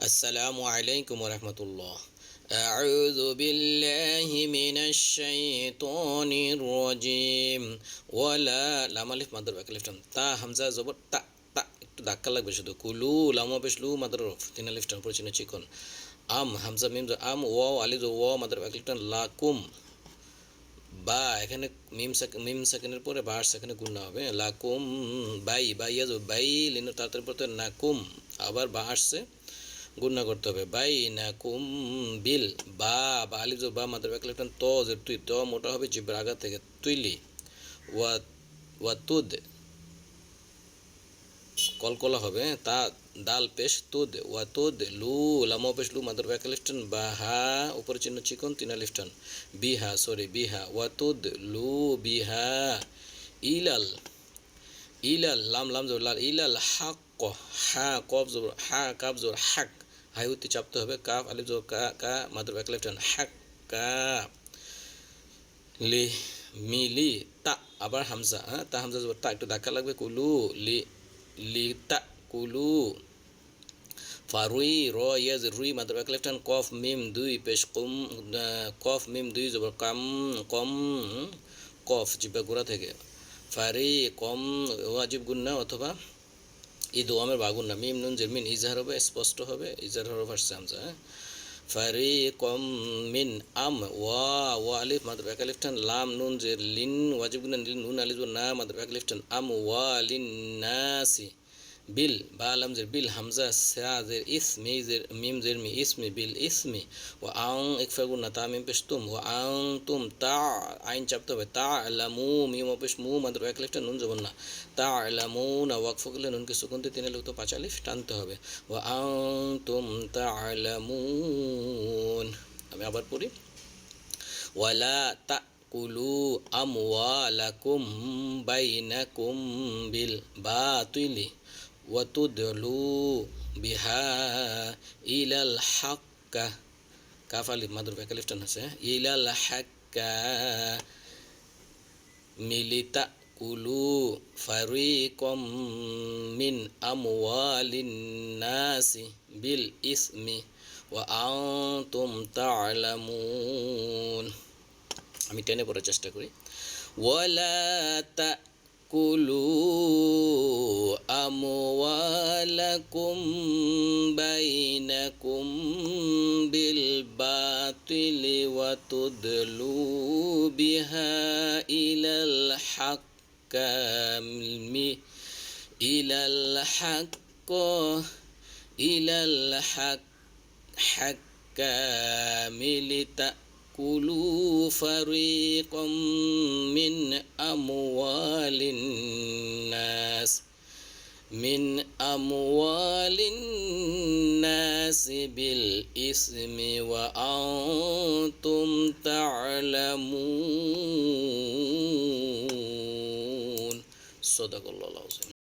السلام عليكم ورحمة الله أعوذ بالله من الشيطان الرجيم ولا লাম আলিফ mother back লিফটান তা হামজা জবর তা তা একটু ধাক্কা লাগবে শুধু কুলু লামা পেশ লু মাদার রফ তিন লিফটান পরে চিহ্ন চিকন আম হামজা মিম জো আম ওয়াও আলিফ জো ওয়াও মাদার ব্যাক লিফটান লাকুম বা এখানে মিম সেক- মিম সেকেন্ডের পরে বার সেকেন্ডে গুণ হবে লাকুম বাই বাইয়া যাবে বাই লিনো তাড়াতাড়ি পড়তে হবে নাকুম আবার বা আসছে গুণনা করতে হবে। বাই না কুম বিল বা বা আলিফ বা মাদার ব্যাক লেফটান ত যে তুই, ত মোটা হবে জিব্বার আগা থেকে তুইলি। ওয়া ওয়া তুদ, কলকলা হবে তা, দাল, পেশ, তুদ, ওয়া তুদ, লু লামো পেশ, লু, মাদার ব্যাক লিফটন বা হা উপরে চিহ্ন চিকন তিনা লিফটন বিহা সরি বিহা, ওয়া তুদ, লু, বিহা, ইলাল ইলাল, লাম লাম জোর, লাল, ইলাল হাক হা, কফ জোর, হা, কাফ জোর হাক হাই উত্তি চাপতে হবে, কাফ, আলিফ জোর কা কা মাদার ব্যাক লিফটন হাক কা লি মিলি তা, আবার হামজা হ্যাঁ তা, হামজা, জবর, তা, একটু ধাক্কা লাগবে, কুলু, লি লি, তা, কুলু, ফারুই, র, ইয়াজ, রুই মাদার লেফট হ্যান্ড, কফ, মিম, দুই, পেশ, কুম কফ, মিম, দুই, জবর, কাম, কম, কফ, জিব্বা, গোড়া থেকে, ফারি, কম, ওয়াজিব, গুন্না, অথবা ই দোয়ামের বাগুন না। মিম নুন জেরমিন ইজহার হবে, স্পষ্ট হবে, ইজহার হরফ আসছে হামজা হ্যাঁ? ফারিকম মিন আম ওয়া ওয়া আলিফ, মাদ্র ব্যাক লিফটান লাম নুন যে লিন, ওয়াজিব গুনা লিন, নুন আলিফ না মাদ্র ব্যাক লিফটান আম ওয়া লিন নাসি। বিল, বা আলাম জের বিল, হামজা, সা জের ইসমি জের, মিম জের, মি ইসমি বিল ইসমি ও আং ইকফা গুনা তা মিম পেশ তুম ও আং তুম তা আইন চাপতে হবে। তা আলামু মিম পেশ মু মাদ্র এক লিফটান নুন জবন না। তা আলামু না ওয়াক করলে নুনকে সুকুনতে তিনে লোক তো পাঁচ আলিফ টানতে হবে। ও আং তুম তা আলামুন। আমি আবার পড়ি। ওয়ালা তা কুলু আমওয়ালাকুম বাইনাকুম বিল বাতিলি। ওয়াতুদলু বিহা ইলাল হাক্কা কাফ আলিফ মাদুর ব্যাকালিফটান আছে ইলাল হাক্কা মিলিতা কুলু ফারিকম মিন আমওয়ালিন নাসি বিল ইসমি ওয়া আনতুম তা'লামুন আমি টেনে পড়ার চেষ্টা করি। ওয়ালা তাকুলু يحكم بينكم بالباطل وتدلوا بها إلى الحكام إلى الحق إلى الحق لتأكلوا فريقا من أموال من أموال الناس بالإثم وأنتم تعلمون. صدق الله العظيم.